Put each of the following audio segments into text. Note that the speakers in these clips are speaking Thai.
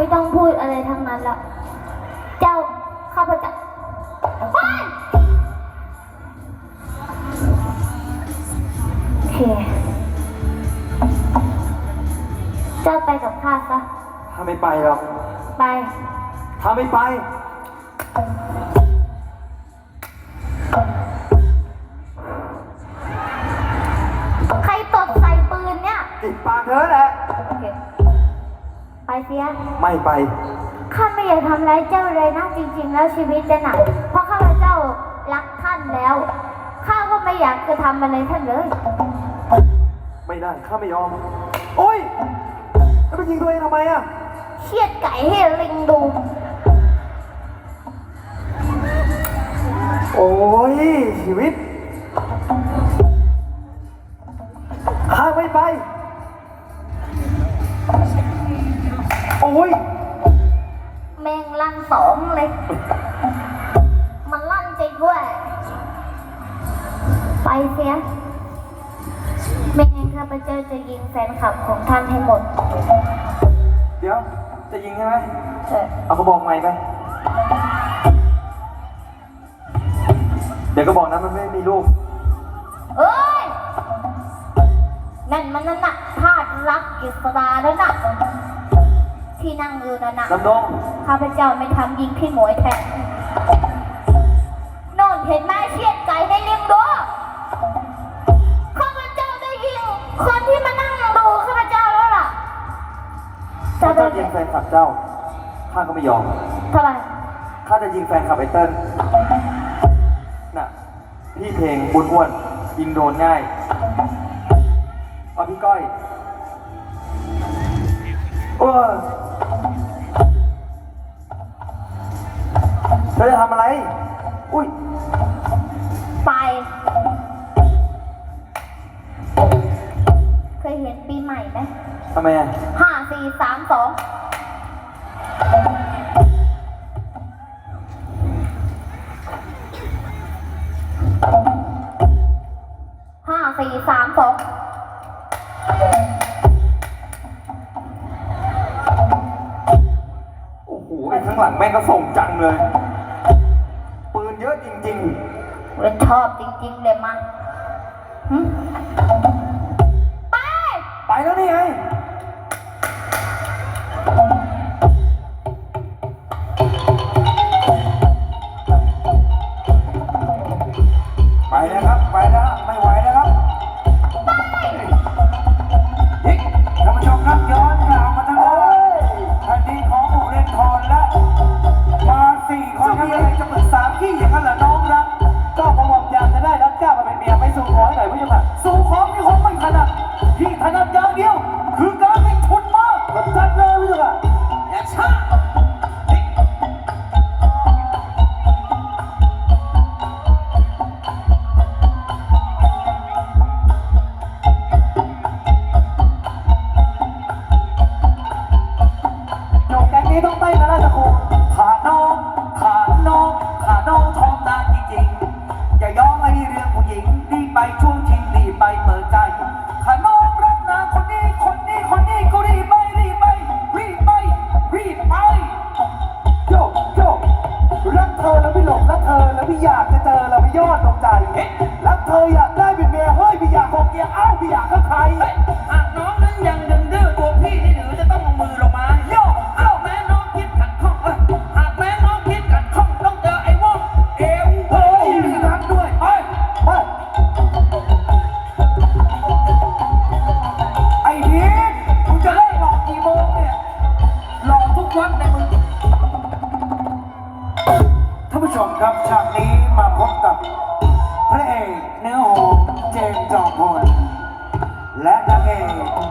ไม่ต้องพูดอะไรทั้งนั้นละเจ้าข้าพเจ้าไปโอเคเจ้าไปกับข้าซะถ้าไม่ไปหรอกไป ถ้าไม่ไป ใครตดใส่ปืนเนี่ย ติดปากเธอแหละโอเค ไปเสีย ไม่ไป ข้าไม่อยากทำร้ายเจ้าเลยนะจริง ๆ แล้วชีวิตจะหนักเพราะข้าพเจ้ารักท่านแล้ว ข้าก็ไม่อยากจะทำอะไรท่านเลย ไม่ได้ ข้าไม่ยอม โอ้ยแล้วไปยิงตัวเองทำไมอะ เชียดไก่ให้ลิงดู โอ้ยชีวิต โอ้ยแมงลั่นสองเลย มันลั่นจริงด้วย ไปเสียไม่งั้นข้าพเจ้าจะยิงแฟนคลับของท่านให้หมด เดี๋ยว จะยิงใช่ไหมเออเอากระบอกใหม่ไป เดี๋ยวกระบอกนั้นมันไม่มีลูก เอ้ย นั่นมันนั่นน่ะธาตุรักกิษดาแล้วน่ะ ที่นั่งอยู่นั่นน่ะลำดงข้าพเจ้าไม่ทำยิงพี่หมวยแทนโนนเห็นไหมเชียดไก่ให้เลี้ยงดูข้าพเจ้าได้ยิงคนที่มานั่งดูข้าพเจ้าแล้วล่ะถ้าจะเจ้าเป็ยินงแฟนคลับเจ้าข้าก็ไม่ยอมเท่าไหร่ข้าจะยิงแฟนคลับไอ้เติ้ลน่ะพี่เพลงบุญอ้วนยิงโดนง่ายเอาพี่ก้อยเธอจะทำอะไร อุ้ย ไป เคยเห็นปีใหม่ไหมทำไมอะห้าสี่สามสองห้าสี่สามสองโอ้โหไอ้ข้างหลังแม่งก็ส่งจังเลย เราชอบจริงๆเลยมาหึไป ไปแล้วนี่ไง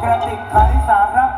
กระติกคาริสาครับ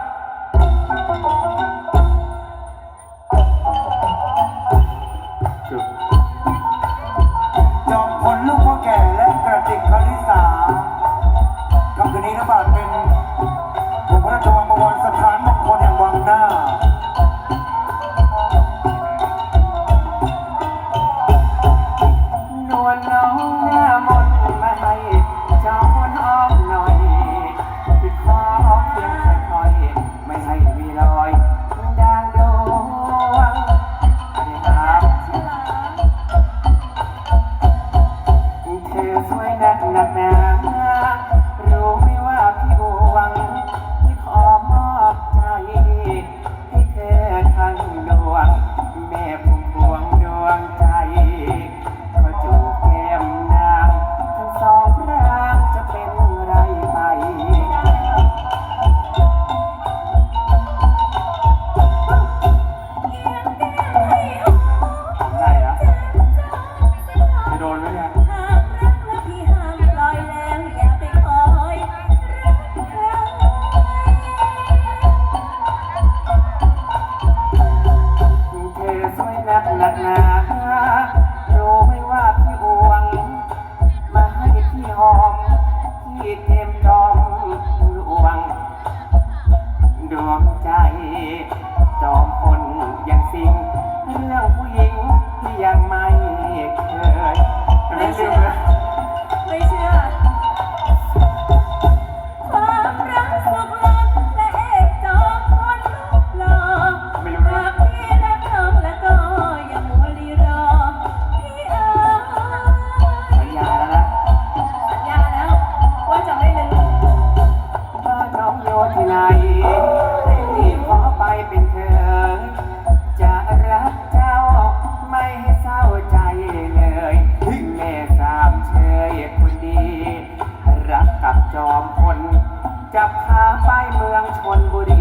จะพาไปเมืองชนบุรี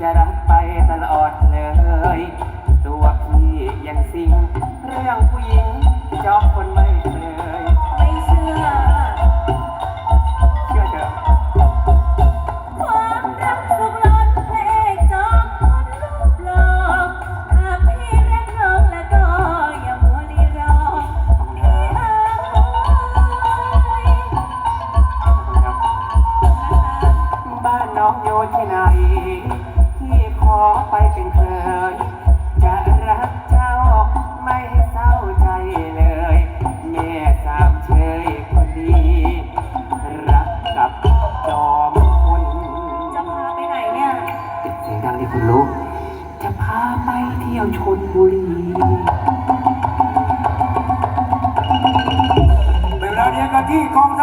যারা ที่กอง